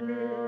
Hallelujah.